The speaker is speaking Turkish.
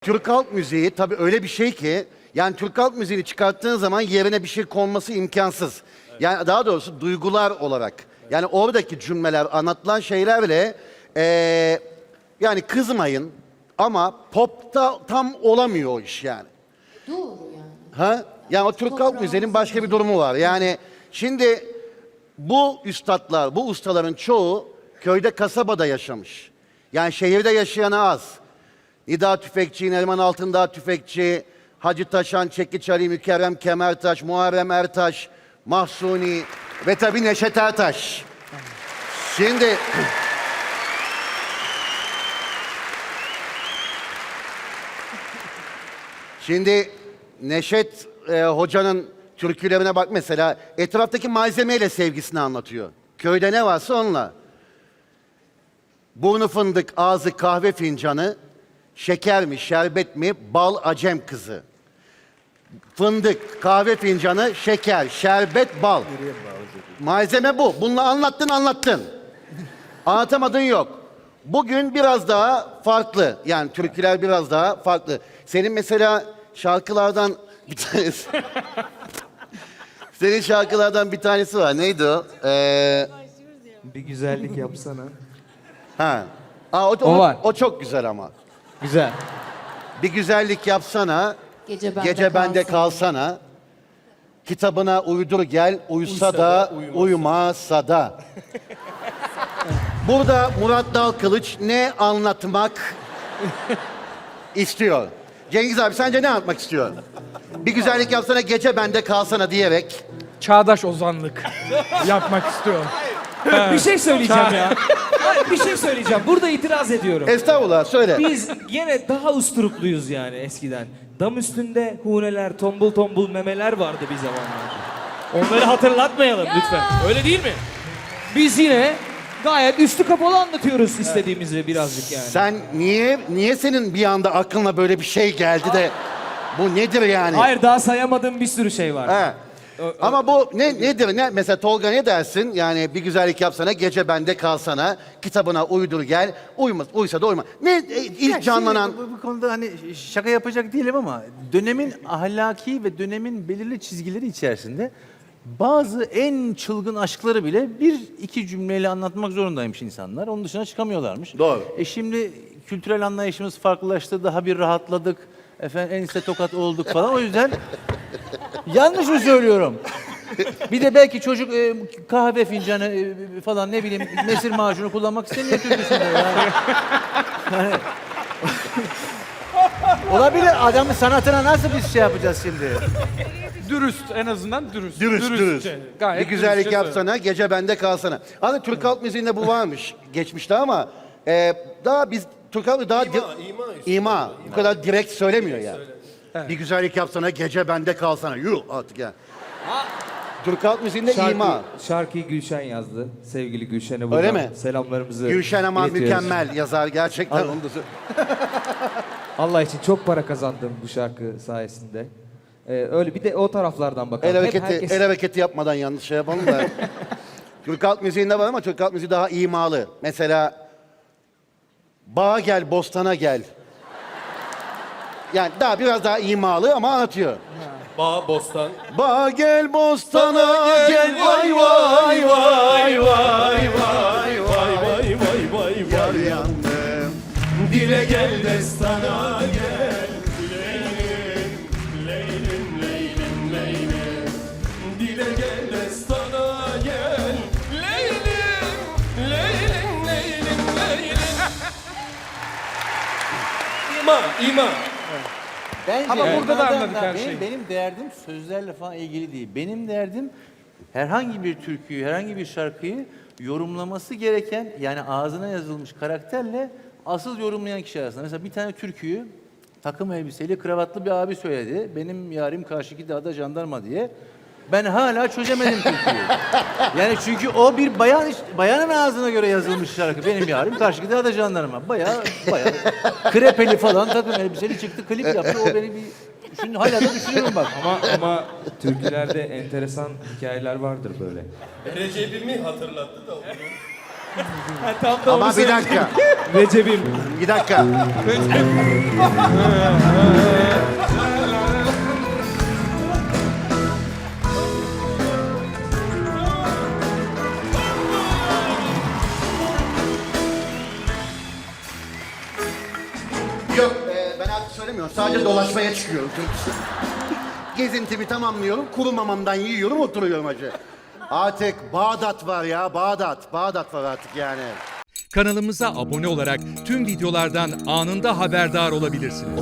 Türk halk müziği tabii öyle bir şey ki yani Türk halk müziğini çıkarttığın zaman yerine bir şey konması imkansız. Yani daha doğrusu duygular olarak. Yani oradaki cümleler, anlatılan şeylerle eee, yani kızmayın ama popta tam olamıyor o iş yani. Doğru yani. Ha? Yani o Türk halk müziğinin başka bir durumu var. Yani şimdi bu üstadlar, bu ustaların çoğu köyde, kasabada yaşamış. Yani şehirde yaşayan az. Nida Tüfekçi, Neriman Altındağ Tüfekçi, Hacı Taşan, Çekiç Ali, Mükerrem Kemertaş, Muharrem Ertaş, Mahsuni ve tabii Neşet Ertaş. Şimdi Şimdi Neşet e, hocanın türkülerine bak mesela etraftaki malzemeyle sevgisini anlatıyor. Köyde ne varsa onunla. Burnu fındık, ağzı kahve fincanı, şeker mi, şerbet mi, bal acem kızı. Fındık, kahve fincanı, şeker, şerbet, bal. Malzeme bu. Bunu anlattın anlattın. Anlatamadığın yok. Bugün biraz daha farklı. Yani türküler biraz daha farklı. Senin mesela şarkılardan bir tanesi... Senin şarkılardan bir tanesi var. Neydi o? Ee, Bir güzellik yapsana. ha. Aa, o, o, O var. o çok güzel ama. Güzel. Bir güzellik yapsana, Gece bende, gece bende kalsana. Kitabına uydur gel, uysa, da, uymasa da. Burada Murat Dalkılıç ne anlatmak istiyor? Cengiz abi sence ne anlatmak istiyor? Bir güzellik yapsana gece bende kalsana diyerek. Çağdaş ozanlık yapmak istiyorum. Bir şey söyleyeceğim ya. Hayır, bir şey söyleyeceğim. Burada itiraz ediyorum. Estağfurullah söyle. Biz yine daha usturupluyuz yani eskiden. Dam üstünde huneler, tombul tombul memeler vardı bir zamanlar. Onları hatırlatmayalım lütfen. Öyle değil mi? Biz yine gayet üstü kapalı anlatıyoruz istediğimizi birazcık yani. Sen niye niye senin bir anda aklına böyle bir şey geldi de bu nedir yani? Hayır daha sayamadığım bir sürü şey var. He. Ama bu ne nedir? Ne mesela Tolga ne dersin? Yani bir güzellik yapsana, gece bende kalsana, kitabına uydur gel. Uymaz, uysa da uyma. Ne e, ilk Ya canlanan şimdi bu, bu konuda hani şaka yapacak değilim ama dönemin ahlaki ve dönemin belirli çizgileri içerisinde bazı en çılgın aşkları bile bir iki cümleyle anlatmak zorundaymış insanlar. Onun dışına çıkamıyorlarmış. Doğru. E şimdi kültürel anlayışımız farklılaştı, daha bir rahatladık. Efendim ense tokat olduk falan. O yüzden yanlış mı söylüyorum? Bir de belki çocuk e, kahve fincanı e, falan ne bileyim mesir macunu kullanmak istemiyor türküsünde. Yani. Olabilir. Adamın sanatına nasıl biz şey yapacağız şimdi? Dürüst en azından dürüst. dürüst dürüst. şey, Gayet Bir güzellik dürüstçe yapsana, gece bende kalsana. Aslında Türk halk müziğinde bu varmış geçmişte ama e, daha biz Türk halk daha ima, ima, Bu kadar direkt söylemiyor yani. Bir güzellik yapsana, gece bende kalsana. Yuh artık yani. Türk halk müziğinde Şarkı, ima. şarkıyı Gülşen yazdı. Sevgili Gülşen'e buradan Öyle mi? selamlarımızı Gülşen iletiyoruz. mükemmel yazar gerçekten. Onu da Allah için çok para kazandım bu şarkı sayesinde. Ee, öyle bir de o taraflardan bakalım. El Hep hareketi, herkes- el hareketi yapmadan yanlış şey yapalım da. Türk halk müziğinde var ama Türk halk müziği daha imalı. Mesela bağa gel, bostana gel. Yani daha biraz daha imalı ama anlatıyor. Bağ, bostan. Bağa gel, bostana gel, vay vay vay vay vay Vay vay vay vay Yar vay. yandım. Dile gel destana gel. Leylim, leylim, leylim, leylim. Dile gel destana gel. Leylim, leylim, leylim, leylim. İma, ima. Bence Ama burada da anladık her benim, şeyi. benim derdim sözlerle falan ilgili değil. Benim derdim herhangi bir türküyü, herhangi bir şarkıyı yorumlaması gereken yani ağzına yazılmış karakterle asıl yorumlayan kişi arasında. Mesela bir tane türküyü takım elbiseli kravatlı bir abi söyledi. Benim yarim karşıki dağda jandarma diye. Ben hala çözemedim türküyü. Yani çünkü o bir bayan bayanın ağzına göre yazılmış şarkı. Benim yarim karşıki dağda jandarma. Bayağı bayağı krepeli falan takım elbiseli çıktı klip yaptı. O beni bir Şimdi hala da düşünüyorum bak. Ama ama türkülerde enteresan hikayeler vardır böyle. Recep'imi hatırlattı da onu. Ha, tam da Ama bir söyleyecektim. dakika. Recep'im. Bir dakika. Yok söylemiyorum. Sadece dolaşmaya çıkıyorum. Gezintimi tamamlıyorum. Kuru mamamdan yiyorum oturuyorum hacı. Artık Bağdat var ya Bağdat. Bağdat var artık yani. Kanalımıza abone olarak tüm videolardan anında haberdar olabilirsiniz.